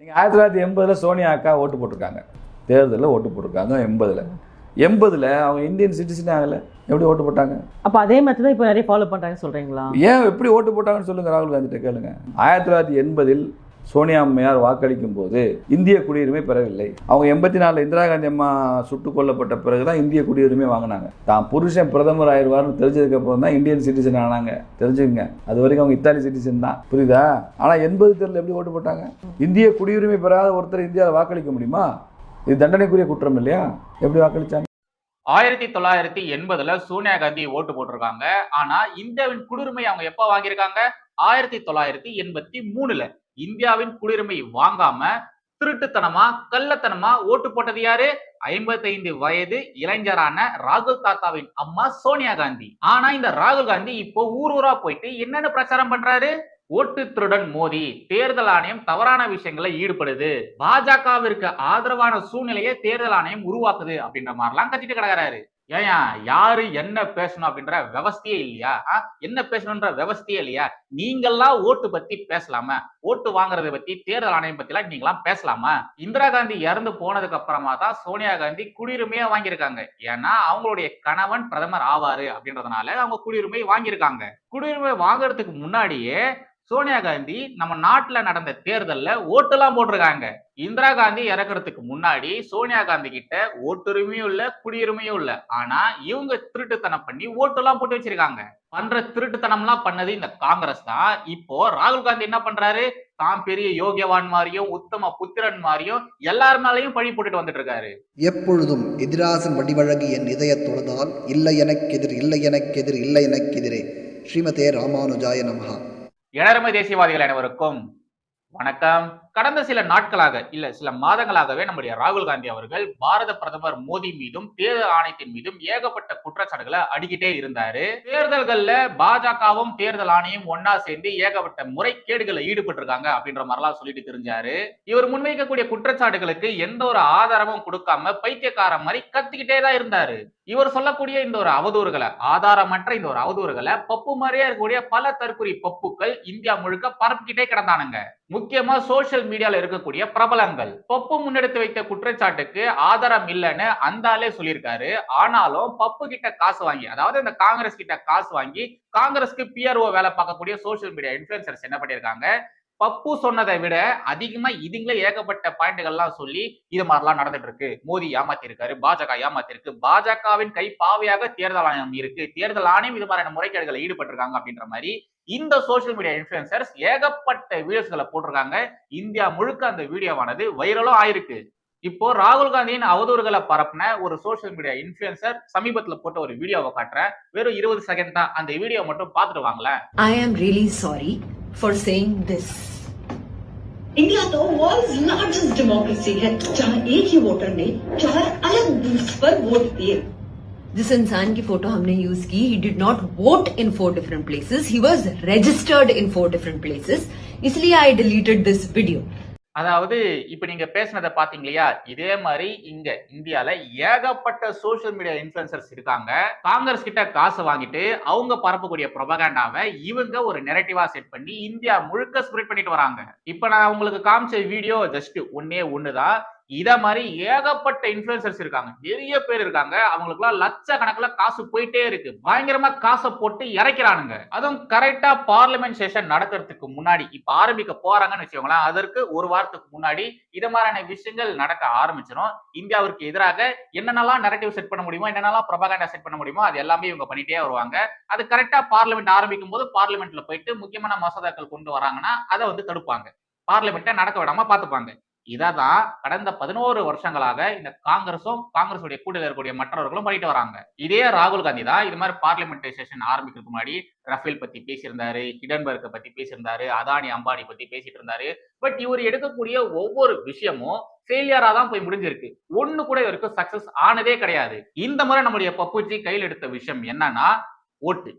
நீங்கள் ஆயிரத்தி தொள்ளாயிரத்தி எண்பதில் சோனியா அக்கா ஓட்டு போட்டிருக்காங்க. தேர்தலில் ஓட்டு போட்டிருக்காங்க எண்பதில். எண்பதில் அவங்க இந்தியன் சிட்டிசன் ஆகலை. எப்படி ஓட்டு போட்டாங்க? அப்ப அதே மாதிரி தான் இப்போ நிறைய ஃபாலோ பண்றாங்கன்னு சொல்றீங்களா? ஏன் எப்படி ஓட்டு போட்டாங்கன்னு சொல்லுங்க ராகுல் காந்திட்ட கேளுங்க. ஆயிரத்தி தொள்ளாயிரத்தி எண்பதில் சோனியா அம்மையார் வாக்களிக்கும் போது இந்திய குடியுரிமை பெறவில்லை. அவங்க எண்பத்தி நாலில் இந்திரா காந்தி அம்மா சுட்டுக் கொல்லப்பட்ட பிறகு தான் இந்திய குடியுரிமை வாங்கினாங்க. தான் புருஷன் பிரதமர் ஆயிடுவார்னு தெரிஞ்சதுக்கு அப்புறம் தான் இந்தியன் சிட்டிசன் ஆனாங்க. தெரிஞ்சுக்கங்க. அது வரைக்கும் அவங்க இத்தாலி சிட்டிசன் தான். புரியுதா? ஆனால் எண்பது தேர்தல் எப்படி ஓட்டு போட்டாங்க? இந்திய குடியுரிமை பெறாத ஒருத்தர் இந்தியாவில் வாக்களிக்க முடியுமா? இது தண்டனைக்குரிய குற்றம் இல்லையா? எப்படி வாக்களிச்சாங்க? ஆயிரத்தி தொள்ளாயிரத்தி எண்பதுல சோனியா காந்தி ஓட்டு போட்டிருக்காங்க. ஆனா இந்தியாவின் குடியுரிமை அவங்க எப்ப வாங்கியிருக்காங்க? ஆயிரத்தி தொள்ளாயிரத்தி எண்பத்தி மூணுல. இந்தியாவின் குடியுரிமை வாங்காம திருட்டுத்தனமா கள்ளத்தனமா ஓட்டு போட்டது யாரு? ஐம்பத்தைந்து வயது இளைஞரான ராகுல் தாத்தாவின் அம்மா சோனியா காந்தி. ஆனா இந்த ராகுல் காந்தி இப்போ ஊர் ஊரா போயிட்டு என்னென்ன பிரச்சாரம் பண்றாரு? ஓட்டு திருடன் மோதி தேர்தல் ஆணையம் தவறான விஷயங்களை ஈடுபடுது. பாஜகவிற்கு ஆதரவான சூழ்நிலையை தேர்தல் ஆணையம் உருவாக்குது அப்படின்ற மாதிரிலாம் கத்திட்டு கிடக்கிறாரு. ஏன் யாரு என்ன பேசணும் அப்படின்ற விவஸ்தையே இல்லையா? ஆ? என்ன பேசணும்ன்ற விவஸ்தையே இல்லையா? நீங்கெல்லாம் ஓட்டு பத்தி பேசலாமா? ஓட்டு வாங்குறதை பத்தி தேர்தல் ஆணையம் பத்தி எல்லாம் நீங்களாம் பேசலாமா? இந்திரா காந்தி இறந்து போனதுக்கு அப்புறமா தான் சோனியா காந்தி குடியுரிமையா வாங்கியிருக்காங்க. ஏன்னா அவங்களுடைய கணவன் பிரதமர் ஆவாரு அப்படின்றதுனால அவங்க குடியுரிமை வாங்கியிருக்காங்க. குடியுரிமை வாங்குறதுக்கு முன்னாடியே சோனியா காந்தி நம்ம நாட்டுல நடந்த தேர்தல்ல ஓட்டெல்லாம் போட்டிருக்காங்க. இந்திரா காந்தி இறக்குறதுக்கு முன்னாடி சோனியா காந்தி கிட்ட ஓட்டுரிமையும் இல்ல குடியுரிமையும் இல்ல. ஆனா இவங்க திருட்டுத்தனம் பண்ணி ஓட்டெல்லாம் போட்டு வச்சிருக்காங்க. பண்ற திருட்டுத்தனம்லாம் பண்ணது இந்த காங்கிரஸ் தான். இப்போ ராகுல் காந்தி என்ன பண்றாரு? தான் பெரிய யோகியவான் மாதிரியும் உத்தம புத்திரன் மாதிரியும் எல்லார் மேலையும் பழி போட்டுட்டு வந்துட்டு இருக்காரு. எப்பொழுதும் எதிராசன் வடிவழகு என் இதய தொழுதால் இல்லை எனக்கெதிர் இல்லை எனக்கெதிர் இல்லை எனக்கெதிரே ஸ்ரீமதே ராமானுஜாய நமஹா. இளரமை தேசியவாதிகள் அனைவருக்கும் வணக்கம். கடந்த சில நாட்களாக இல்ல சில மாதங்களாகவே நம்முடைய ராகுல் காந்தி அவர்கள் பாரத பிரதமர் மோடி மீதும் தேர்தல் ஆணையத்தின் மீதும் ஏகப்பட்ட குற்றச்சாட்டுகளை அடிக்கிட்டே இருந்தாரு. தேர்தல்கள்ல பாஜகவும் தேர்தல் ஆணையம் ஒன்னா சேர்ந்து ஏகப்பட்ட முறைகேடுகளை ஈடுபட்டு இருக்காங்க அப்படின்ற மாதிரிலாம் சொல்லிட்டு தெரிஞ்சாரு. இவர் முன்வைக்கக்கூடிய குற்றச்சாட்டுகளுக்கு எந்த ஒரு ஆதாரமும் கொடுக்காம பைத்தியக்கார மாதிரி கத்திக்கிட்டே தான் இருந்தாரு. இவர் சொல்லக்கூடிய இந்த ஒரு அவதூறுகளை ஆதாரமற்ற இந்த ஒரு அவதூறுகளை பப்பு மாதிரியே இருக்கக்கூடிய பல தற்கொலை பப்புக்கள் இந்தியா முழுக்க பரப்பிக்கிட்டே கிடந்தானுங்க. முக்கியமா சோசியல் மீடியால இருக்கக்கூடிய பிரபலங்கள். பப்பு முன்னெடுத்து வைத்த குற்றச்சாட்டுக்கு ஆதாரம் இல்லைன்னு அந்த ஆளே சொல்லியிருக்காரு. ஆனாலும் பப்பு கிட்ட காசு வாங்கி அதாவது இந்த காங்கிரஸ் கிட்ட காசு வாங்கி காங்கிரஸ்க்கு பிஆர்ஓ வேலை பார்க்கக்கூடிய சோசியல் மீடியா இன்ஃபுளுசர்ஸ் என்ன பண்ணியிருக்காங்க? பப்பு சொன்னதை விட அதிகமா இதுங்களே ஏகப்பட்ட பாயிண்ட்கள்லாம் சொல்லி இது மாதிரிலாம் நடந்துட்டு இருக்கு மோடி ஏமாத்திருக்காரு பாஜக ஏமாத்திருக்கு. பாஜகவின் கை பாவையாக தேர்தல் ஆணையம் இருக்கு. தேர்தல் ஆணையம் இது மாதிரியான முறைகேடுகளை ஈடுபட்டிருக்காங்க அப்படின்ற மாதிரி இந்த சோசியல் மீடியா இன்ஃபுளுசர்ஸ் ஏகப்பட்ட வீடியோஸ்களை போட்டிருக்காங்க. இந்தியா முழுக்க அந்த வீடியோவானது வைரலும் ஆயிருக்கு. இப்போ ராகுல் காந்தியின் அவதூறுகளை பரப்புன ஒரு சோசியல் மீடியா இன்ஃபுளுசர் சமீபத்துல போட்ட ஒரு வீடியோவை காட்டுறேன். வெறும் இருபது செகண்ட் தான். அந்த வீடியோ மட்டும் பாத்துட்டு வாங்களேன். I am really sorry for saying this. India तो वर्ल्ड लार्जेस्ट डेमोक्रेसी है। जहाँ एक ही वोटर ने चार अलग बूथ पर वोट दिए जिस इंसान की फ़ोटो हमने यूज़ की he did not vote in four different places he was registered in four different places इसलिए आई डिलीटेड दिस वीडियो அதாவது இப்ப நீங்க பேசுனதை பாத்தீங்க இல்லையா இதே மாதிரி இங்க இந்தியால ஏகப்பட்ட சோஷியல் மீடியா இன்ஃபுளுசர்ஸ் இருக்காங்க. காங்கிரஸ் கிட்ட காசு வாங்கிட்டு அவங்க பரப்பக்கூடிய ப்ரொபகேண்டாவை இவங்க ஒரு நெரட்டிவா செட் பண்ணி இந்தியா முழுக்க ஸ்ப்ரெட் பண்ணிட்டு வராங்க. இப்ப நான் உங்களுக்கு காமிச்ச வீடியோ ஜஸ்ட் ஒன்னே ஒண்ணுதான். இதை மாதிரி ஏகப்பட்ட இன்ஃபுளுசர்ஸ் இருக்காங்க. நிறைய பேர் இருக்காங்க. அவங்களுக்குலாம் லட்ச கணக்கில் காசு போயிட்டே இருக்கு. பயங்கரமா காசை போட்டு இறக்கிறானுங்க. அதுவும் கரெக்டா பார்லிமெண்ட் செஷன் நடக்கிறதுக்கு முன்னாடி இப்ப ஆரம்பிக்க போறாங்கன்னு வச்சுக்கோங்களேன் அதற்கு ஒரு வாரத்துக்கு முன்னாடி இது மாதிரியான விஷயங்கள் நடக்க ஆரம்பிச்சிடும் இந்தியாவிற்கு எதிராக என்னென்னலாம் நெரட்டிவ் செட் பண்ண முடியுமோ என்னென்னலாம் ப்ரொபகண்டா செட் பண்ண முடியுமோ அது எல்லாமே இவங்க பண்ணிட்டே வருவாங்க. அது கரெக்டா பார்லிமெண்ட் ஆரம்பிக்கும் போது பார்லிமெண்ட்ல போயிட்டு முக்கியமான மசோதாக்கள் கொண்டு வராங்கன்னா அதை வந்து தடுப்பாங்க. பார்லிமெண்ட்டை நடக்க விடாம பார்த்துப்பாங்க. இதை தான் கடந்த பதினோரு வருஷங்களாக இந்த காங்கிரஸும் காங்கிரஸுடைய கூட்டத்தில் இருக்கக்கூடிய மற்றவர்களும் பண்ணிட்டு வராங்க. இதே ராகுல் காந்தி தான் இது மாதிரி பார்லிமெண்டரி செஷன் ஆரம்பிக்கிறதுக்கு முன்னாடி ரஃபேல் பத்தி பேசியிருந்தாரு ஹிடன்பர்க்கை பத்தி பேசியிருந்தாரு அதானி அம்பானி பத்தி பேசிட்டு இருந்தாரு. பட் இவர் எடுக்கக்கூடிய ஒவ்வொரு விஷயமும் ஃபெயிலியரா தான் போய் முடிஞ்சிருக்கு. ஒண்ணு கூட இவருக்கு சக்சஸ் ஆனதே கிடையாது. இந்த முறை நம்முடைய பப்புஜி கையில் எடுத்த விஷயம் என்னன்னா ஓட்டு.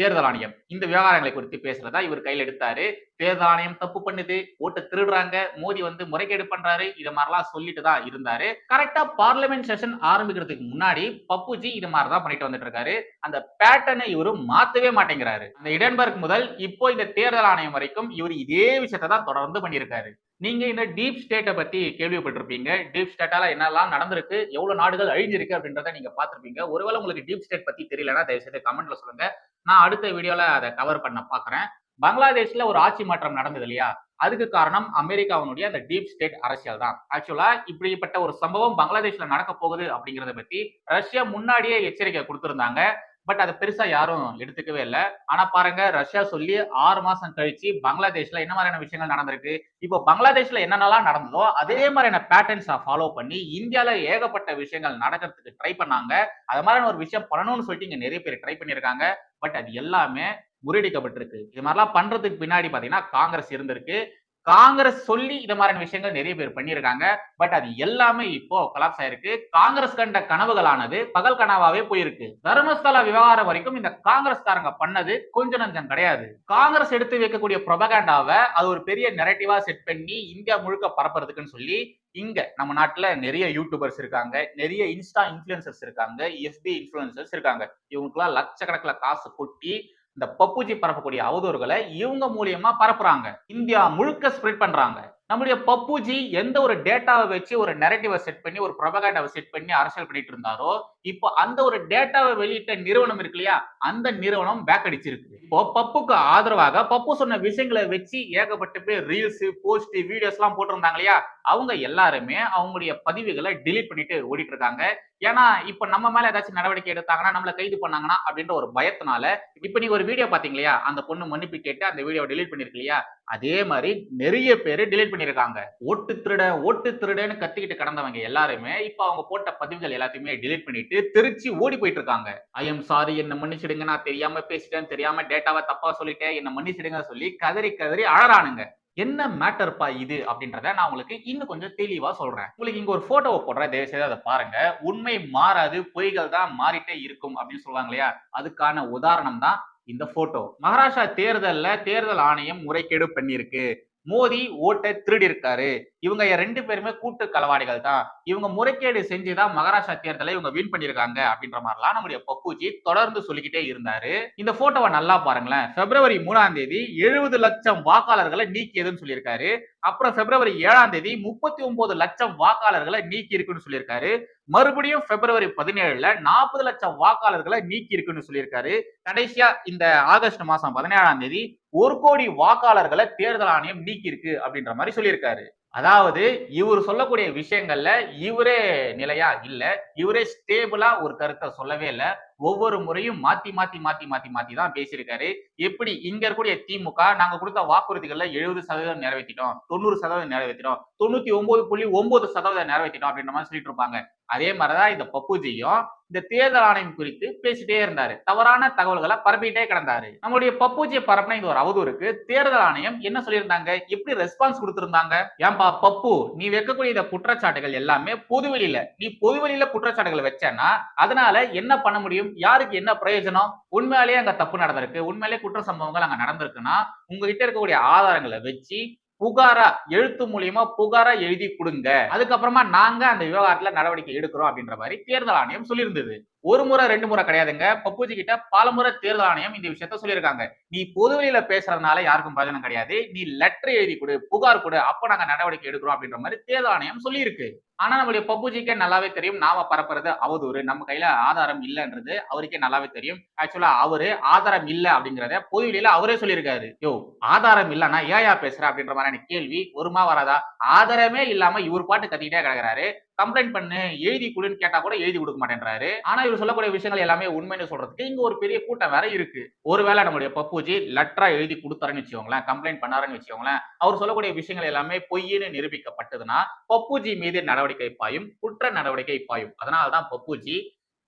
தேர்தல் ஆணையம். இந்த விவகாரங்களை குறித்து பேசுறதா இவர் கையில் எடுத்தாரு. தேர்தல் ஆணையம் தப்பு பண்ணுது ஓட்டு திருடுறாங்க மோடி வந்து முறைகேடு பண்றாரு இது மாதிரிலாம் சொல்லிட்டு தான் இருந்தாரு. கரெக்டா பார்லிமெண்ட் செஷன் ஆரம்பிக்கிறதுக்கு முன்னாடி பப்புஜி இது மாதிரி தான் பண்ணிட்டு வந்துட்டு இருக்காரு. அந்த பேட்டர்னை இவரு மாத்தவே மாட்டேங்கிறாரு. அந்த இடன்பர்க் முதல் இப்போ இந்த தேர்தல் ஆணையம் வரைக்கும் இவர் இதே விஷயத்தை தான் தொடர்ந்து பண்ணியிருக்காரு. நீங்க இந்த டீப் ஸ்டேட்டை பத்தி கேள்விப்பட்டிருப்பீங்க. டீப் ஸ்டேட்டால என்னெல்லாம் நடந்திருக்கு எவ்வளவு நாடுகள் அழிஞ்சிருக்கு அப்படின்றத நீங்க பாத்திருப்பீங்க ஒருவேளை உங்களுக்கு டீப் ஸ்டேட் பத்தி தெரியலன்னா தயவு செய்து கமெண்ட்ல சொல்லுங்க. நான் அடுத்த வீடியோல அதை கவர் பண்ண பாக்குறேன். பங்களாதேஷ்ல ஒரு ஆட்சி மாற்றம் நடந்தது இல்லையா? அதுக்கு காரணம் அமெரிக்காவினுடைய அந்த டீப் ஸ்டேட் அரசியல் தான். ஆக்சுவலா இப்படிப்பட்ட ஒரு சம்பவம் பங்களாதேஷ்ல நடக்க போகுது அப்படிங்கறத பத்தி ரஷ்யா முன்னாடியே எச்சரிக்கை கொடுத்திருந்தாங்க. பட் அதை பெருசா யாரும் எடுத்துக்கவே இல்லை. ஆனா பாருங்க ரஷ்யா சொல்லி ஆறு மாசம் கழிச்சு பங்களாதேஷ்ல என்ன மாதிரியான விஷயங்கள் நடந்திருக்கு? இப்போ பங்களாதேஷ்ல என்னென்னலாம் நடந்ததோ அதே மாதிரியான பேட்டர்ன்ஸை ஃபாலோ பண்ணி இந்தியால ஏகப்பட்ட விஷயங்கள் நடக்கிறதுக்கு ட்ரை பண்ணாங்க. அது மாதிரியான ஒரு விஷயம் பண்ணணும்னு சொல்லிட்டு இங்க நிறைய பேர் ட்ரை பண்ணியிருக்காங்க. பட் அது எல்லாமே முறியடிக்கப்பட்டிருக்கு. இது மாதிரிலாம் பண்றதுக்கு பின்னாடி பாத்தீங்கன்னா காங்கிரஸ் இருந்திருக்கு. காங்கிரஸ் சொல்லி இந்த மாதிரியான விஷயங்கள் நிறைய பேர் பண்ணியிருக்காங்க. பட் அது எல்லாமே இப்போ கலாப்ஸ் ஆயிருக்கு. காங்கிரஸ் கண்ட கனவுகளானது பகல் கனவாவே போயிருக்கு. தர்மஸ்தல விவகாரம் வரைக்கும் இந்த காங்கிரஸ்காரங்க பண்ணது கொஞ்சம் நஞ்சம் கிடையாது. காங்கிரஸ் எடுத்து வைக்கக்கூடிய ப்ரொபகேண்டாவை அது ஒரு பெரிய நெரட்டிவா செட் பண்ணி இந்தியா முழுக்க பரப்புறதுக்குன்னு சொல்லி இங்க நம்ம நாட்டுல நிறைய யூடியூபர்ஸ் இருக்காங்க. நிறைய இன்ஸ்டா இன்ஃபுளுசர்ஸ் இருக்காங்க. எஃபி இன்ஃபுளுசர்ஸ் இருக்காங்க. இவங்களுக்குலாம் லட்சக்கணக்கில் காசு கொட்டி இந்த பப்புஜி பரப்பக்கூடிய அவதூறுகளை இவங்க மூலியமா பரப்புறாங்க. இந்தியா முழுக்க ஸ்ப்ரெட் பண்றாங்க. நம்முடைய பப்புஜி எந்த ஒரு டேட்டாவை வச்சு ஒரு நெரட்டிவை செட் பண்ணி ஒரு ப்ரொபகேண்டாவை செட் பண்ணி அரசியல் பண்ணிட்டு இருந்தாரோ இப்போ அந்த ஒரு டேட்டாவை வெளியிட்ட நிறுவனம் இருக்கு இல்லையா? அந்த நிறுவனம் பேக் அடிச்சிருக்கு இப்போ பப்புக்கு ஆதரவாக பப்பு சொன்ன விஷயங்களை வச்சு ஏகப்பட்ட பேர் ரீல்ஸ் போஸ்ட் வீடியோஸ் எல்லாம் போட்டிருந்தாங்க இல்லையா? அவங்க எல்லாருமே அவங்களுடைய பதிவுகளை டிலீட் பண்ணிட்டு ஓடிட்டு இருக்காங்க. ஏன்னா இப்ப நம்ம மேல ஏதாச்சும் நடவடிக்கை எடுத்தாங்கன்னா நம்மள கைது பண்ணாங்கன்னா அப்படின்ற ஒரு பயத்தினால இப்ப நீங்க ஒரு வீடியோ பாத்தீங்க இல்லையா அந்த பொண்ணு மன்னிப்பு கேட்டு அந்த வீடியோ delete பண்ணிருக்கு இல்லையா அதே மாதிரி நிறைய பேர் டிலீட் பண்ணிருக்காங்க. ஓட்டு திருட ஓட்டு திருடன்னு கத்திக்கிட்டு கடந்தவங்க எல்லாருமே இப்ப அவங்க போட்ட பதிவுகள் எல்லாத்தையுமே டிலீட் பண்ணிட்டு திருச்சி ஓடி போயிட்டு இருக்காங்க ஐ எம் சாரி என்ன மன்னிச்சிடுங்க. நான் தெரியாம பேசிட்டேன். தெரியாம டேட்டாவை தப்பா சொல்லிட்டேன். என்ன மன்னிச்சிடுங்க சொல்லி கதறி கதறி அழறானுங்க. என்ன மேட்டர்ப்பா இது அப்படின்றத நான் உங்களுக்கு இன்னும் கொஞ்சம் தெளிவா சொல்றேன். உங்களுக்கு இங்க ஒரு போட்டோவை போடுறேன் தயவு செய்து அதை பாருங்க. உண்மை மாறாது பொய்கள் தான் மாறிட்டே இருக்கும் அப்படின்னு சொல்லுவாங்க இல்லையா? அதுக்கான உதாரணம் தான் இந்த போட்டோ மகாராஷ்டிரா தேர்தல்ல தேர்தல் ஆணையம் முறைகேடு பண்ணியிருக்கு. மோடி ஓட்டை திருடி இருக்காரு. இவங்க ரெண்டு பேருமே கூட்டு களவாடிகள் தான். இவங்க முறைகேடு செஞ்சுதான் மகாராஷ்டிரா தேர்தலை இவங்க வின் பண்ணிருக்காங்க அப்படின்ற மாதிரிலாம் நம்முடைய பப்புஜி தொடர்ந்து சொல்லிக்கிட்டே இருந்தாரு. இந்த போட்டோவை நல்லா பாருங்களேன். பிப்ரவரி மூணாம் தேதி எழுபது லட்சம் வாக்காளர்களை நீக்கியதுன்னு சொல்லியிருக்காரு. அப்புறம் பிப்ரவரி ஏழாம் தேதி முப்பத்தி ஒன்பது லட்சம் வாக்காளர்களை நீக்கி இருக்குன்னு சொல்லியிருக்காரு. மறுபடியும் பிப்ரவரி பதினேழுல நாற்பது லட்சம் வாக்காளர்களை நீக்கி இருக்குன்னு சொல்லியிருக்காரு. கடைசியா இந்த ஆகஸ்ட் மாசம் பதினேழாம் தேதி ஒரு கோடி வாக்காளர்களை தேர்தல் ஆணையம் நீக்கி இருக்கு அப்படின்ற மாதிரி சொல்லியிருக்காரு. அதாவது இவர் சொல்லக்கூடிய விஷயங்கள்ல இவரே நிலையா இல்ல இவரே ஸ்டேபிளா ஒரு கருத்தை சொல்லவே இல்ல. ஒவ்வொரு முறையும் மாத்தி மாத்தி மாத்தி மாத்தி மாத்தி தான் பேசியிருக்காரு. எப்படி? இங்க இருக்கக்கூடிய திமுக நாங்க கொடுத்த வாக்குறுதிகள்ல எழுபது சதவீதம் நிறைவேற்றிட்டோம் தொண்ணூறு சதவீதம் நிறைவேற்றிட்டோம் தொண்ணூத்தி ஒன்பது புள்ளி ஒன்பது சதவீதம் நிறைவேற்றிட்டோம் அப்படின்ற மாதிரி சொல்லிட்டு இருப்பாங்க. அதே மாதிரிதான் இந்த பப்புஜியும் இந்த தேர்தல் ஆணையம் குறித்து பேசிட்டே இருந்தாரு. தவறான தகவல்களை பரப்பிட்டே கிடந்தாரு. நம்மளுடைய பப்புஜியை பரப்பின இந்த ஒரு அவதூறுக்கு தேர்தல் ஆணையம் என்ன சொல்லியிருந்தாங்க? எப்படி ரெஸ்பான்ஸ் கொடுத்திருந்தாங்க? ஏன்பா பப்பு நீ வைக்கக்கூடிய இந்த குற்றச்சாட்டுகள் எல்லாமே பொதுவெளியில நீ பொதுவெளியில குற்றச்சாட்டுகளை வச்சேன்னா அதனால என்ன பண்ண முடியும்? யாருக்கு என்ன பிரயோஜனம்? உண்மையாலேயே அங்க தப்பு நடந்திருக்கு. உண்மையிலேயே குற்ற சம்பவங்கள் அங்க நடந்திருக்குன்னா உங்ககிட்ட இருக்கக்கூடிய ஆதாரங்களை வச்சு புகாரா எழுத்து மூலியமா புகாரா எழுதி கொடுங்க. அதுக்கப்புறமா நாங்க அந்த விவகாரத்துல நடவடிக்கை எடுக்கிறோம் அப்படின்ற மாதிரி தேர்தல் ஆணையம் சொல்லியிருந்தது. ஒரு முறை ரெண்டு முறை கிடையாதுங்க. பப்புஜி கிட்ட பல முறை தேர்தல் ஆணையம் இந்த விஷயத்த சொல்லியிருக்காங்க. நீ பொதுவெளியில பேசுறதுனால யாருக்கும் பிரயோஜனம் கிடையாது. நீ லெட்டர் எழுதி கொடு புகார் கொடு அப்ப நாங்க நடவடிக்கை எடுக்கிறோம் அப்படின்ற மாதிரி தேர்தல் ஆணையம் சொல்லியிருக்கு. ஆனா நம்மளுடைய பப்புஜிக்கே நல்லாவே தெரியும். நாம பரப்புறது அவதூறு. நம்ம கையில ஆதாரம் இல்லைன்றது அவருக்கே நல்லாவே தெரியும். ஆக்சுவலா அவரு ஆதாரம் இல்ல அப்படிங்கிறத பொதுவெளியில அவரே சொல்லியிருக்காரு. யோ ஆதாரம் இல்லைன்னா ஏயா பேசுற அப்படின்ற மாதிரியான கேள்வி ஒருமா வராதா? ஆதாரமே இல்லாம இவர் பாட்டு கத்திக்கிட்டே கிடக்குறாரு. கம்ப்ளைண்ட் பண்ணு எழுதி கொடுன்னு கேட்டா கூட எழுதி கொடுக்க மாட்டேன்றாரு. ஆனா இவர் சொல்லக்கூடிய விஷயங்கள் எல்லாமே உண்மைன்னு சொல்றதுக்கு இங்க ஒரு பெரிய கூட்டம் வேற இருக்கு. ஒருவேளை நம்மளுடைய பப்புஜி லெட்டரா எழுதி கொடுத்தாருன்னு வச்சுக்கோங்களேன் கம்ப்ளைண்ட் பண்ணாருன்னு வச்சுக்கோங்களேன் அவர் சொல்லக்கூடிய விஷயங்கள் எல்லாமே பொய்ன்னு நிரூபிக்கப்பட்டதுன்னா பப்புஜி மீது நடவடிக்கை பாயும் குற்ற நடவடிக்கை பாயும். அதனாலதான் பப்புஜி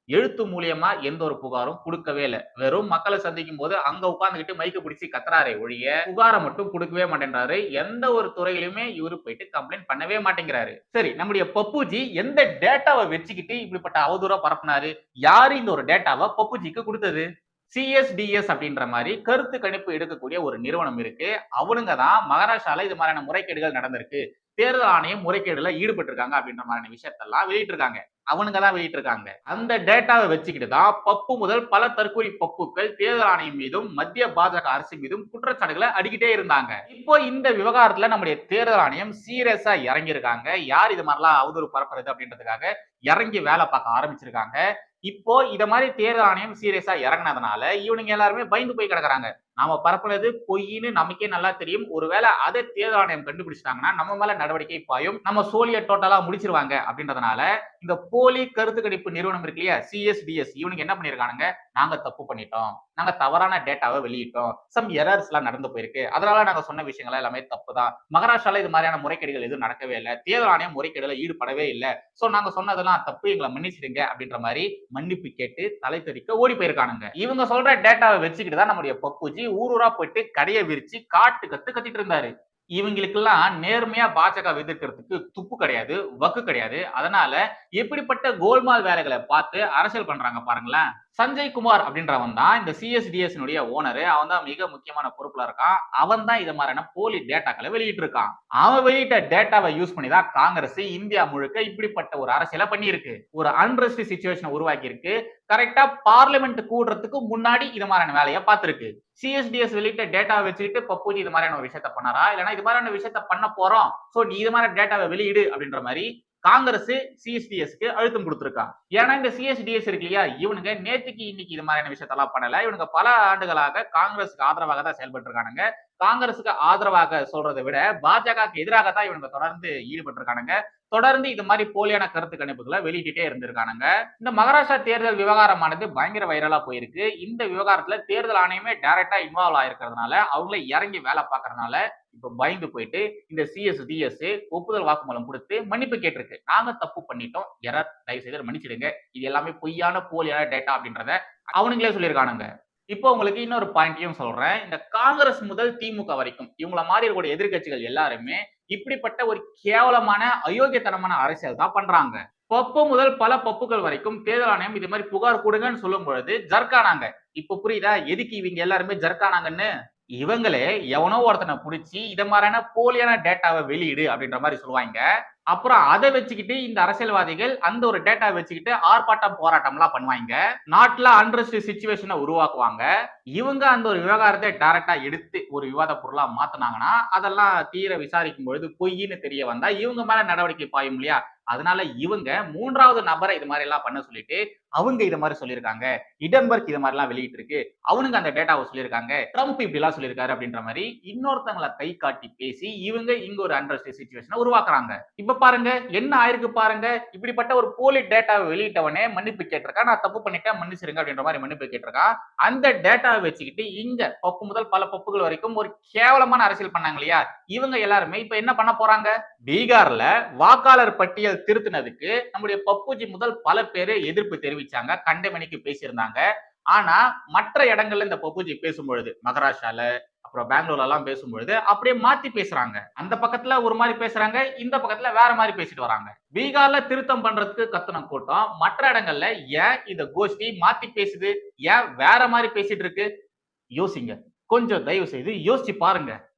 எழுத்து மூலியமா எந்த ஒரு புகாரும் கொடுக்கவே இல்லை. வெறும் மக்களை சந்திக்கும் போது அங்க உட்காந்துக்கிட்டு மைக்க பிடிச்சி கத்துறாரே ஒழிய புகாரை மட்டும் கொடுக்கவே மாட்டேன்றாரு. எந்த ஒரு துறையிலுமே இவரு போயிட்டு கம்ப்ளைண்ட் பண்ணவே மாட்டேங்கிறாரு. சரி நம்முடைய பப்புஜி எந்த டேட்டாவை வச்சுக்கிட்டு இப்படிப்பட்ட அவதூறா பரப்புனாரு? யாரு இந்த ஒரு டேட்டாவை பப்புஜிக்கு கொடுத்தது? சிஎஸ்டிஎஸ் அப்படின்ற மாதிரி கருத்து கணிப்பு எடுக்கக்கூடிய ஒரு நிறுவனம் இருக்கு. அவனுங்க தான் மகாராஷ்டிரால இது மாதிரியான முறைகேடுகள் நடந்திருக்கு. தேர்தல் ஆணையம் முறைகேடுல ஈடுபட்டிருக்காங்க அப்படின்ற மாதிரியான விஷயத்தெல்லாம் வெளியிட்டிருக்காங்க. அவனுங்க தான் வெளியிட்டிருக்காங்க. அந்த டேட்டாவை வச்சுக்கிட்டு தான் பப்பு முதல் பல தற்கொலை பப்புக்கள் தேர்தல் ஆணையம் மீதும் மத்திய பாஜக அரசு மீதும் குற்றச்சாட்டுகளை அடிக்கிட்டே இருந்தாங்க. இப்போ இந்த விவகாரத்துல நம்முடைய தேர்தல் ஆணையம் சீரியஸா இறங்கியிருக்காங்க. யார் இது மாதிரிலாம் அவதூறு பரப்புறது அப்படின்றதுக்காக இறங்கி வேலை பார்க்க ஆரம்பிச்சிருக்காங்க. இப்போ இத மாதிரி தேர்தல் ஆணையம் சீரியஸா இறங்குனதுனால இவனுங்க எல்லாருமே பயந்து போய் கிடக்குறாங்க. நாம பரப்புனது பொய்ன்னு நமக்கே நல்லா தெரியும். ஒருவேளை அதை தேர்தல் ஆணையம் கண்டுபிடிச்சிட்டாங்கன்னா நம்ம மேல நடவடிக்கை பாயும். நம்ம சோழிய டோட்டலா முடிச்சிருவாங்க அப்படின்றதுனால இந்த போலி கருத்து கணிப்பு நிறுவனம் இருக்கு இல்லையா? சிஎஸ்டிஎஸ் இவனுக்கு என்ன பண்ணிருக்கானுங்க? நாங்க தப்பு பண்ணிட்டோம். நாங்க தவறான டேட்டாவை வெளியிட்டோம். சம் எரர்ஸ் எல்லாம் நடந்து போயிருக்கு. அதனால நாங்க சொன்ன விஷயங்கள் எல்லாமே தப்பு தான் மகாராஷ்டிரால இது மாதிரியான முறைகேடுகள் எதுவும் நடக்கவே இல்லை. தேர்தல் ஆணையம் முறைகேடுல ஈடுபடவே இல்லை. சோ நாங்க சொன்னதெல்லாம் தப்பு. எங்களை மன்னிச்சிடுங்க அப்படின்ற மாதிரி மன்னிப்பு கேட்டு தலை தெறிக்க ஓடி போயிருக்கானுங்க. இவங்க சொல்ற டேட்டாவை வச்சுக்கிட்டு தான் நம்முடைய பப்புஜி ஊர் ஊரா போயிட்டு கடையை விரிச்சு காட்டு கத்து கத்திட்டு இருந்தாரு. இவங்களுக்கெல்லாம் நேர்மையா பாஜக எதிர்க்கிறதுக்கு துப்பு கிடையாது வக்கு கிடையாது. அதனால எப்படிப்பட்ட கோல்மால் வேலைகளை பார்த்து அரசியல் பண்றாங்க பாருங்களேன். சஞ்சய் குமார் அப்படின்றவன் தான் இந்த சிஎஸ்டிஎஸ்னுடைய ஓனரு அவன் தான் மிக முக்கியமான பொறுப்புல இருக்கான். அவன் தான் இது மாதிரியான போலி டேட்டாக்களை வெளியிட்டு இருக்கான் அவன் வெளியிட்ட டேட்டாவை யூஸ் பண்ணி தான் காங்கிரஸ் இந்தியா முழுக்க இப்படிப்பட்ட ஒரு அரசியலை பண்ணியிருக்கு. ஒரு அன்ரெஸ்ட் சுச்சுவேஷனை உருவாக்கி இருக்கு கரெக்டா பார்லிமெண்ட் கூடுறதுக்கு முன்னாடி இது மாதிரியான வேலையை பார்த்திருக்கு. சிஎஸ்டிஎஸ் வெளியிட்ட டேட்டாவை வச்சுக்கிட்டு பப்புஜி இது மாதிரியான ஒரு விஷயத்த பண்ணாரா? இல்லைன்னா இது மாதிரியான விஷயத்த பண்ண போறோம். ஸோ நீ இது மாதிரி டேட்டாவை வெளியிடு அப்படின்ற மாதிரி காங்கிரஸ் சிஎஸ்டிஎஸ்க்கு அழுத்தம் கொடுத்துருக்காங்க ஏன்னா இந்த சிஎஸ்டிஎஸ் இருக்கு இல்லையா? இவனுங்க நேற்றுக்கு இன்னைக்கு இது மாதிரியான விஷயத்தெல்லாம் பண்ணல. இவனுங்க பல ஆண்டுகளாக காங்கிரஸுக்கு ஆதரவாக தான் செயல்பட்டு இருக்கானுங்க காங்கிரஸுக்கு ஆதரவாக சொல்றதை விட பாஜகவுக்கு எதிராக தான் இவனுங்க தொடர்ந்து ஈடுபட்டு இருக்கானுங்க தொடர்ந்து இது மாதிரி போலியான கருத்து கணிப்புகளை வெளியிட்டே இருந்திருக்கானுங்க. இந்த மகாராஷ்டிரா தேர்தல் விவகாரமானது பயங்கர வைரலா போயிருக்கு. இந்த விவகாரத்துல தேர்தல் ஆணையமே டைரக்டா இன்வால்வ் ஆயிருக்கிறதுனால அவங்களே இறங்கி வேலை பார்க்கறதுனால இப்ப பயந்து போயிட்டு இந்த சிஎஸ்டிஎஸ் ஒப்புதல் வாக்குமூலம் கொடுத்து மன்னிப்பு கேட்டிருக்கு. நாங்க தப்பு பண்ணிட்டோம். எரர் தயவு செய்து மன்னிச்சிடுங்க. இது எல்லாமே பொய்யான போலியான டேட்டா அப்படின்றத அவனுங்களே சொல்லியிருக்கானுங்க. இப்போ உங்களுக்கு இன்னொரு பாயிண்ட்டையும் சொல்றேன். இந்த காங்கிரஸ் முதல் திமுக வரைக்கும் இவங்கள மாதிரி இருக்கக்கூடிய எதிர்க்கட்சிகள் எல்லாருமே இப்படிப்பட்ட ஒரு கேவலமான அயோக்கியத்தனமான அரசியல் தான் பண்றாங்க. பப்பு முதல் பல பப்புகள் வரைக்கும் தேர்தல் ஆணையம் இது மாதிரி புகார் கொடுங்கன்னு சொல்லும் பொழுது ஜர்க்கானாங்க. இப்ப புரியுதா? எதுக்கு இவங்க எல்லாருமே ஜர்க்கானாங்கன்னு? இவங்களே எவனோ ஒருத்தனை பிடிச்சி இதை மாதிரியான போலியான டேட்டாவை வெளியிடு அப்படின்ற மாதிரி சொல்லுவாங்க. அப்புறம் அதை வச்சுக்கிட்டு இந்த அரசியல்வாதிகள் அந்த ஒரு டேட்டா வச்சுக்கிட்டு ஆர்ப்பாட்டம் போராட்டம்லாம் பண்ணுவாங்க. நாட்டில் அன்ரஸ்ட் சுச்சுவேஷனை உருவாக்குவாங்க. இவங்க அந்த ஒரு விவகாரத்தை டைரக்டா எடுத்து ஒரு விவாத பொருளா மாத்தினாங்கன்னா அதெல்லாம் தீர விசாரிக்கும் பொழுது பொய்ன்னு தெரிய வந்தா இவங்க மேல நடவடிக்கை பாயும் இல்லையா? அதனால இவங்க மூன்றாவது நபரை இது மாதிரி எல்லாம் பண்ண சொல்லிட்டு அவங்க இது மாதிரி சொல்லியிருக்காங்க. இடம்பர்க் இது மாதிரி எல்லாம் வெளியிட்டு இருக்கு அவனுங்க அந்த டேட்டாவை சொல்லியிருக்காங்க. ட்ரம்ப் இப்படி எல்லாம் சொல்லியிருக்காரு அப்படின்ற மாதிரி இன்னொருத்தங்களை கை காட்டி பேசி இவங்க இங்க ஒரு அண்டர்ஸ்ட் சுச்சுவேஷனை உருவாக்குறாங்க. இப்ப பாருங்க என்ன ஆயிருக்கு பாருங்க. இப்படிப்பட்ட ஒரு போலி டேட்டாவை வெளியிட்டவனே மன்னிப்பு கேட்டிருக்கான். நான் தப்பு பண்ணிட்டேன் மன்னிச்சிருங்க அப்படின்ற மாதிரி மன்னிப்பு கேட்டிருக்கான். அந்த டேட்டாவை வச்சுக்கிட்டு இங்க பப்பு முதல் பல பப்புகள் வரைக்கும் ஒரு கேவலமான அரசியல் பண்ணாங்க இல்லையா? இவங்க எல்லாருமே இப்ப என்ன பண்ண போறாங்க? பீகார்ல வாக்காளர் பட்டியல் திருத்தினதுக்கு நம்முடைய பப்புஜி முதல் பல பேர் எதிர்ப்பு தெரிவிச்சாங்க கண்டமணிக்கு பேசியிருந்தாங்க. ஆனா மற்ற இடங்கள்ல இந்த பப்புஜி பேசும்பொழுது மகாராஷ்டிரால அப்புறம் பெங்களூர்ல எல்லாம் பேசும்பொழுது அப்படியே மாத்தி பேசுறாங்க. அந்த பக்கத்துல ஒரு மாதிரி பேசுறாங்க இந்த பக்கத்துல வேற மாதிரி பேசிட்டு வராங்க. பீகார்ல திருத்தம் பண்றதுக்கு கத்துன கூட்டம் மற்ற இடங்கள்ல ஏன் இந்த கோஷ்டி மாத்தி பேசுது? ஏன் வேற மாதிரி பேசிட்டு இருக்கு? யோசிங்க. கொஞ்சம் தயவு செய்து யோசிச்சு பாருங்க.